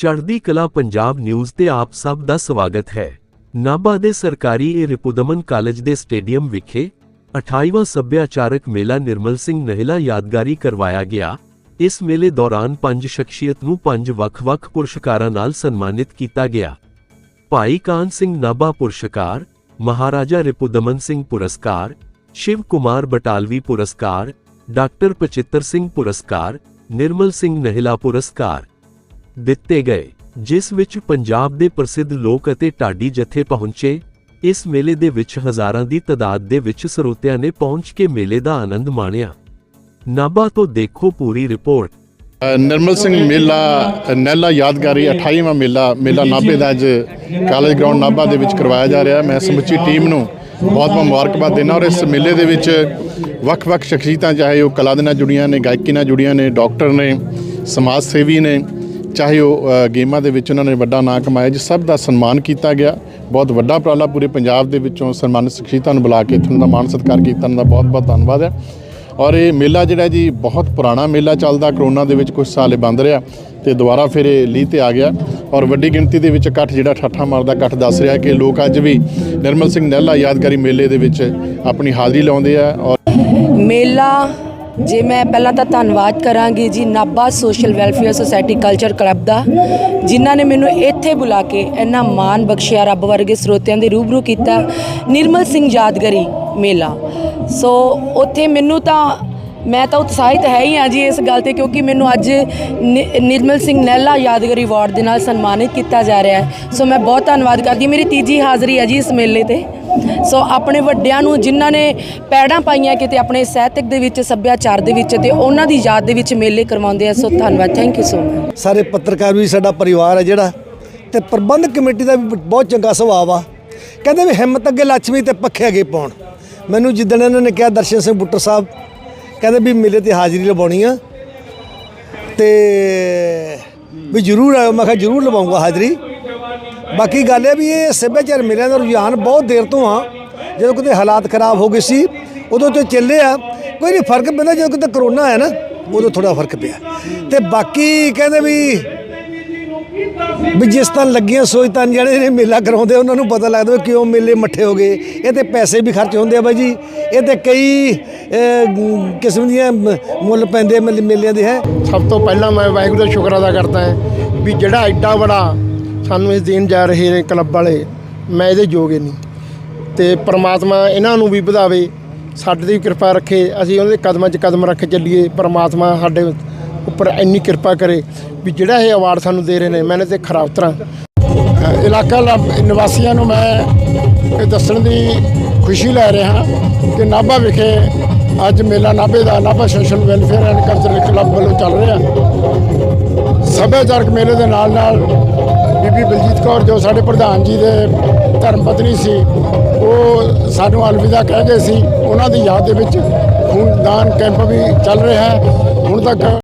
ਚੜ੍ਹਦੀ ਕਲਾ ਪੰਜਾਬ ਨਿਊਜ਼ ਤੇ ਆਪ ਸਭ ਦਾ ਸਵਾਗਤ ਹੈ। ਨਾਭਾ ਦੇ ਸਰਕਾਰੀ ਏ ਰਿਪੁਦਮਨ ਕਾਲਜ ਦੇ ਸਟੇਡੀਅਮ ਵਿਖੇ 28ਵਾਂ ਸੱਭਿਆਚਾਰਕ ਮੇਲਾ ਨਿਰਮਲ ਸਿੰਘ ਨਹਿਲਾ ਯਾਦਗਾਰੀ ਕਰਵਾਇਆ ਗਿਆ। ਇਸ ਮੇਲੇ ਦੌਰਾਨ ਪੰਜ ਸ਼ਖਸੀਅਤ ਨੂੰ ਪੰਜ ਵੱਖ-ਵੱਖ ਪੁਰਸਕਾਰਾਂ ਨਾਲ ਸਨਮਾਨਿਤ ਕੀਤਾ ਗਿਆ। ਭਾਈ ਕਾਨ ਸਿੰਘ ਨਾਭਾ ਪੁਰਸਕਾਰ, ਮਹਾਰਾਜਾ ਰਿਪੁਦਮਨ ਸਿੰਘ ਪੁਰਸਕਾਰ, ਸ਼ਿਵ ਕੁਮਾਰ ਬਟਾਲਵੀ ਪੁਰਸਕਾਰ, ਡਾਕਟਰ ਪਚਿੱਤਰ ਸਿੰਘ ਪੁਰਸਕਾਰ, ਨਿਰਮਲ ਸਿੰਘ ਨਹਿਲਾ ਪੁਰਸਕਾਰ ਦਿੱਤੇ ਗਏ ਜਿਸ ਵਿੱਚ ਪੰਜਾਬ ਦੇ ਪ੍ਰਸਿੱਧ ਲੋਕ ਅਤੇ ਢਾਡੀ ਜਥੇ ਪਹੁੰਚੇ। ਇਸ ਮੇਲੇ ਦੇ ਵਿੱਚ ਹਜ਼ਾਰਾਂ ਦੀ ਤਾਦਾਦ ਦੇ ਵਿੱਚ ਸਰੋਤਿਆਂ ਨੇ ਪਹੁੰਚ ਕੇ ਮੇਲੇ ਦਾ ਆਨੰਦ ਮਾਣਿਆ। ਨਾਭਾ ਤੋਂ ਦੇਖੋ ਪੂਰੀ ਰਿਪੋਰਟ। ਨਿਰਮਲ ਸਿੰਘ ਮੇਲਾ ਅ, ਨਹਿਲਾ ਯਾਦਗਾਰੀ 28ਵਾਂ ਮੇਲਾ ਮੇਲਾ ਨਾਭੇ ਦਾ ਅੱਜ ਕਾਲਜ ਗਰਾਊਂਡ ਨਾਭਾ ਦੇ ਵਿੱਚ ਕਰਵਾਇਆ ਜਾ ਰਿਹਾ। ਮੈਂ ਸਮੁੱਚੀ ਟੀਮ ਨੂੰ ਬਹੁਤ ਬਹੁਤ ਮੁਬਾਰਕਬਾਦ ਦੇਣਾ ਔਰ ਇਸ ਮੇਲੇ ਦੇ ਵਿੱਚ ਵੱਖ-ਵੱਖ ਸ਼ਖਸੀਅਤਾਂ ਚਾਹੇ ਉਹ ਕਲਾ ਦੇ ਨਾਲ ਜੁੜੀਆਂ ਨੇ ਗਾਇਕੀ ਨਾਲ ਜੁੜੀਆਂ ਨੇ ਡਾਕਟਰ ਨੇ ਸਮਾਜ ਸੇਵੀ ਨੇ ਚਾਹੇ ਉਹ ਗੇਮਾਂ ਦੇ ਵਿੱਚ ਉਹਨਾਂ ਨੇ ਵੱਡਾ ਨਾਂ ਕਮਾਇਆ ਜੀ ਸਭ ਦਾ ਸਨਮਾਨ ਕੀਤਾ ਗਿਆ। ਬਹੁਤ ਵੱਡਾ ਉਪਰਾਲਾ ਪੂਰੇ ਪੰਜਾਬ ਦੇ ਵਿੱਚੋਂ ਸਨਮਾਨਿਤ ਸ਼ਖਸੀਅਤਾਂ ਨੂੰ ਬੁਲਾ ਕੇ ਇੱਥੋਂ ਦਾ ਮਾਣ ਸਤਿਕਾਰ ਕੀਤਾ, ਉਹਨਾਂ ਦਾ ਬਹੁਤ-ਬਹੁਤ ਧੰਨਵਾਦ ਹੈ। ਔਰ ਇਹ ਮੇਲਾ ਜਿਹੜਾ ਜੀ, ਬਹੁਤ ਪੁਰਾਣਾ ਮੇਲਾ ਚੱਲਦਾ, ਕਰੋਨਾ ਦੇ ਵਿੱਚ ਕੁਝ ਸਾਲ ਇਹ ਬੰਦ ਰਿਹਾ ਤੇ ਦੁਬਾਰਾ ਫਿਰ ਇਹ ਲੀਹ ਤੇ ਆ ਗਿਆ। ਔਰ ਵੱਡੀ ਗਿਣਤੀ ਦੇ ਵਿੱਚ ਇਕੱਠ ਜਿਹੜਾ ਠੱਠਾ ਮਾਰਦਾ, ਇਕੱਠ ਦੱਸ ਰਿਹਾ ਕਿ ਲੋਕ ਅੱਜ ਵੀ ਨਿਰਮਲ ਸਿੰਘ ਨਹਿਲਾ ਯਾਦਗਾਰੀ ਮੇਲੇ ਦੇ ਵਿੱਚ ਆਪਣੀ ਹਾਜ਼ਰੀ ਲਾਉਂਦੇ ਆ ਔਰ ਮੇਲਾ ਜੇ ਮੈਂ ਪਹਿਲਾਂ ਤਾਂ ਧੰਨਵਾਦ ਕਰਾਂਗੀ ਜੀ Nabha social welfare society culture club ਦਾ, ਜਿਨ੍ਹਾਂ ਨੇ ਮੈਨੂੰ ਇੱਥੇ ਬੁਲਾ ਕੇ ਇੰਨਾ ਮਾਣ ਬਖਸ਼ਿਆ, ਰੱਬ ਵਰਗੇ ਸਰੋਤਿਆਂ ਦੇ ਰੂਬਰੂ ਕੀਤਾ, ਨਿਰਮਲ ਸਿੰਘ ਯਾਦਗਰੀ ਮੇਲਾ। ਸੋ ਉੱਥੇ ਮੈਨੂੰ ਤਾਂ ਮੈਂ ਤਾਂ ਉਤਸ਼ਾਹਿਤ ਹੈ ਹੀ ਹਾਂ ਜੀ ਇਸ ਗੱਲ ਤੇ, ਕਿਉਂਕਿ ਮੈਨੂੰ ਅੱਜ ਨਿ- ਨਿਰਮਲ ਸਿੰਘ ਨਹਿਲਾ ਯਾਦਗਾਰੀ ਅਵਾਰਡ ਦੇ ਨਾਲ ਸਨਮਾਨਿਤ ਕੀਤਾ ਜਾ ਰਿਹਾ ਹੈ। ਸੋ ਮੈਂ ਬਹੁਤ ਧੰਨਵਾਦ ਕਰਦੀ ਮੇਰੀ ਤੀਜੀ ਹਾਜ਼ਰੀ ਹੈ ਜੀ ਇਸ ਮੇਲੇ ਤੇ। ਸੋ ਆਪਣੇ ਵੱਡਿਆਂ ਨੂੰ ਜਿਨ੍ਹਾਂ ਨੇ ਪੈੜਾਂ ਪਾਈਆਂ ਕਿਤੇ ਆਪਣੇ ਸਾਹਿਤਕ ਦੇ ਵਿੱਚ, ਸੱਭਿਆਚਾਰ ਦੇ ਵਿੱਚ ਤੇ ਉਹਨਾਂ ਦੀ ਯਾਦ ਦੇ ਵਿੱਚ ਮੇਲੇ ਕਰਵਾਉਂਦੇ ਆ। ਸੋ ਧੰਨਵਾਦ। ਥੈਂਕ ਯੂ ਸੋ ਮਚ ਸਾਰੇ ਪੱਤਰਕਾਰ ਵੀ, ਸਾਡਾ ਪਰਿਵਾਰ ਹੈ ਜਿਹੜਾ, ਤੇ ਪ੍ਰਬੰਧਕ ਕਮੇਟੀ ਦਾ ਵੀ ਬਹੁਤ ਚੰਗਾ ਸੁਭਾਅ ਆ। ਕਹਿੰਦੇ ਵੀ ਹਿੰਮਤ ਅੱਗੇ, ਲੱਛਮੀ ਤੇ ਪੱਖੇ ਅੱਗੇ ਪਾਉਣ। ਮੈਨੂੰ ਜਿੱਦਣ ਇਹਨਾਂ ਨੇ ਕਿਹਾ, ਦਰਸ਼ਨ ਸਿੰਘ ਬੁੱਟਰ ਸਾਹਿਬ ਕਹਿੰਦੇ ਵੀ ਮੇਲੇ ਤੇ ਹਾਜ਼ਰੀ ਲਵਾਉਣੀ ਆ। ਤੇ ਵੀ ਜ਼ਰੂਰ ਆਇਓ। ਮੈਂ ਕਿਹਾ ਜ਼ਰੂਰ ਲਵਾਉਂਗਾ ਹਾਜ਼ਰੀ। ਬਾਕੀ ਗੱਲ ਇਹ ਵੀ ਇਹ ਸੱਭਿਆਚਾਰ ਮੇਲਿਆਂ ਦਾ ਰੁਝਾਨ ਬਹੁਤ ਦੇਰ ਤੋਂ ਆ। ਜਦੋਂ ਕਿਤੇ ਹਾਲਾਤ ਖਰਾਬ ਹੋ ਗਏ ਸੀ, ਉਦੋਂ ਤੋਂ ਚੱਲੇ ਆ। ਕੋਈ ਨਹੀਂ ਫ਼ਰਕ ਪੈਂਦਾ ਜਦੋਂ ਕਿਤੇ ਕਰੋਨਾ ਆਇਆ ਨਾ, ਉਦੋਂ ਥੋੜਾ ਫ਼ਰਕ ਪਿਆ। ਤੇ ਬਾਕੀ ਕਹਿੰਦੇ ਵੀ ਵੀ ਜਿਸ ਤਰ੍ਹਾਂ ਲੱਗੀਆਂ ਸੋਚ ਤਾਂ ਜਿਹੜੇ ਨੇ ਮੇਲਾ ਕਰਾਉਂਦੇ, ਉਹਨਾਂ ਨੂੰ ਪਤਾ ਲੱਗਦਾ ਵੀ ਕਿਉਂ ਮੇਲੇ ਮੱਠੇ ਹੋ ਗਏ। ਇਹ ਤੇ ਪੈਸੇ ਵੀ ਖਰਚ ਹੁੰਦੇ ਆ ਬਾਈ ਜੀ। ਇਹ ਤੇ ਕਈ ਕਿਸਮ ਦੀਆਂ ਮੁੱਲ ਪੈਂਦੇ ਆ ਮੇਲਿਆਂ ਦੇ, ਹੈ। ਸਭ ਤੋਂ ਪਹਿਲਾਂ ਮੈਂ ਵਾਹਿਗੁਰੂ ਦਾ ਸ਼ੁਕਰ ਅਦਾ ਕਰਦਾ ਹਾਂ ਵੀ ਜਿਹੜਾ ਐਡਾ ਬੜਾ ਸਾਨੂੰ ਇਸ ਦੇਣ ਜਾ ਰਹੇ ਨੇ ਕਲੱਬ ਵਾਲੇ, ਮੈਂ ਇਹਦੇ ਯੋਗ ਨਹੀਂ। ਤੇ ਪ੍ਰਮਾਤਮਾ ਇਹਨਾਂ ਨੂੰ ਵੀ ਵਧਾਵੇ, ਸਾਡੇ ਦੀ ਵੀ ਕਿਰਪਾ ਰੱਖੇ, ਅਸੀਂ ਉਹਦੇ ਕਦਮਾਂ 'ਚ ਕਦਮ ਰੱਖ ਚੱਲੀਏ, ਪ੍ਰਮਾਤਮਾ ਸਾਡੇ ਉੱਪਰ ਇੰਨੀ ਕਿਰਪਾ ਕਰੇ ਵੀ ਜਿਹੜਾ ਇਹ ਅਵਾਰਡ ਸਾਨੂੰ ਦੇ ਰਹੇ ਨੇ, ਮੈਂ ਇਹਦੇ ਤੇ ਖਰਾ ਉਤਰਾਂ। ਇਲਾਕਾ ਲਾ- ਨਿਵਾਸੀਆਂ ਨੂੰ ਮੈਂ ਇਹ ਦੱਸਣ ਦੀ ਖੁਸ਼ੀ ਲੈ ਰਿਹਾ ਕਿ ਨਾਭਾ ਵਿਖੇ ਅੱਜ ਮੇਲਾ ਨਾਭੇ ਦਾ, Nabha social welfare and cultural club ਵੱਲੋਂ ਚੱਲ ਰਿਹਾ ਸੱਭਿਆਚਾਰਕ ਮੇਲੇ ਦੇ ਨਾਲ ਨਾਲ ਬੀਬੀ ਬਲਜੀਤ ਕੌਰ ਜੋ ਸਾਡੇ ਪ੍ਰਧਾਨ ਜੀ ਦੇ ਧਰਮ ਪਤਨੀ ਸੀ, ਉਹ ਸਾਨੂੰ ਅਲਵਿਦਾ ਕਹਿ ਗਏ ਸੀ, ਉਹਨਾਂ ਦੀ ਯਾਦ ਦੇ ਵਿੱਚ ਖੂਨਦਾਨ ਕੈਂਪ ਵੀ ਚੱਲ ਰਿਹਾ ਹੈ। ਹੁਣ ਤੱਕ